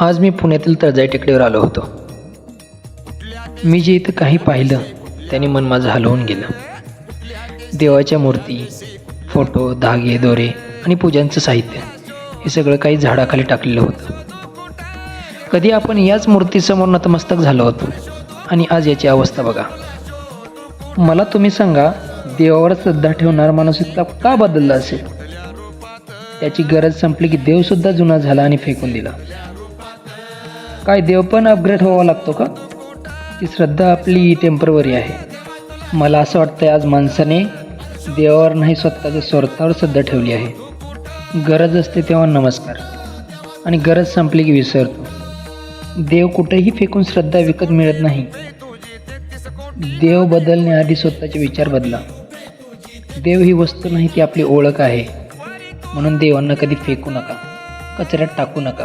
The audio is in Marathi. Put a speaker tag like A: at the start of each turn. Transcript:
A: आज मी पुण्यातील तळजाई टेकडीवर आलो होतो. मी जे इथं काही पाहिलं त्याने मन माझं हलवून गेलं. देवाच्या मूर्ती फोटो धागे दोरे आणि पूजांचं साहित्य हे सगळं काही झाडाखाली टाकलेलं होतं. कधी आपण याच मूर्तीसमोर नतमस्तक झालो होतो आणि आज याची अवस्था बघा. मला तुम्ही सांगा देवावर श्रद्धा ठेवणार माणूस इतका का बदलला असेल? त्याची गरज संपली की देवसुद्धा जुना झाला आणि फेकून दिला. काय देव पण अपग्रेड व्हावा लागतो का? ती श्रद्धा आपली टेम्परवरी आहे. मला असं वाटतंय आज माणसाने देवावर नाही स्वतःच्या स्वार्थावर श्रद्धा ठेवली आहे. गरज असते तेव्हा नमस्कार. आणि गरज संपली की विसरतो. देव कुठेही फेकून श्रद्धा विकत मिळत नाही. देव बदलण्याआधी स्वतःचे विचार बदला. देव ही वस्तू नाही ती आपली ओळख आहे. म्हणून देवांना कधी फेकू नका. कचऱ्यात टाकू नका.